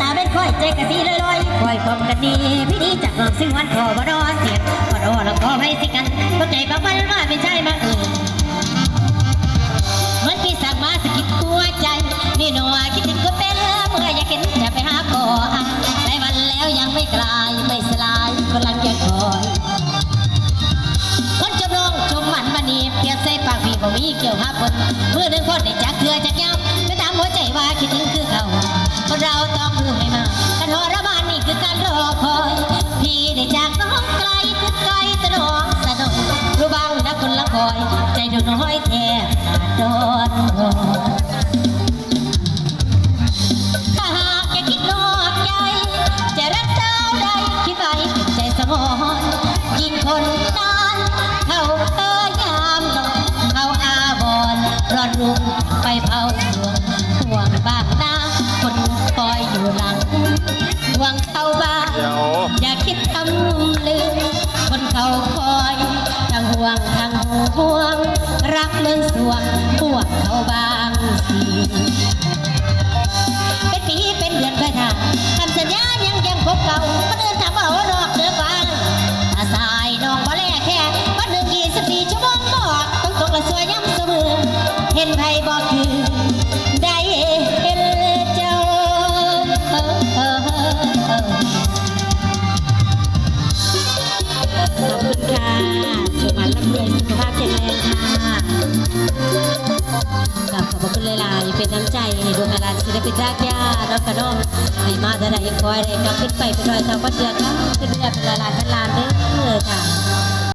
ตาเป็นค่อยใจกะสีลอยๆค่อยความกันดีพี่นี้จากลอกซึ่งวันขอบรอเสียบขอรอแล้วก็ให้สิกันก็ใจปากมันว่าไม่ใช่มาอื่นเหมือนพี่สั่งมาสะกิดตัวใจ นี่หนัวคิดถึงก็เป็นเมื่ออยากเห็นจะ เกี่ยวหาคนเมื่อหนึ่งคนได้จักเถื่อจักย้ำจะถามหัวใจว่าคิดถึงคือเขาคนเราต้องพึ่งไม่มาการทรมานนี่คือการรอคอย พี่ได้จากน้องไกลคือไกลตะนองสนองรู้บ้างนะคนละคอย ใจดวงน้อยแทบดโดน ร้อนรุ่งไปเผาสวงห่วงบ้างนาคนคอยอยู่หลังห่วงเข้าบ้านอย่าคิดทำลืมคนเขาคอยทั้งห่วงทั้งห่วง รักเลื่อนสวงพวงเขาบางสี ห็นไผบอกคือได้เห็นเจ้าขอบคุณค่ะสุขภาพร่ำรวยสุขภาพแข็งแรงค่ะกับขอบคุณหลายๆเป็นน้ำใจให้ดวงอาราศิลปินรากหญ้าแล้วก็น้องให้มาแต่ไหนคอยได้กลับขึ้นไปเป็นรอยเท้าก็เดือดนะขึ้นเรือเป็นลายลายพันลานเด้อค่ะ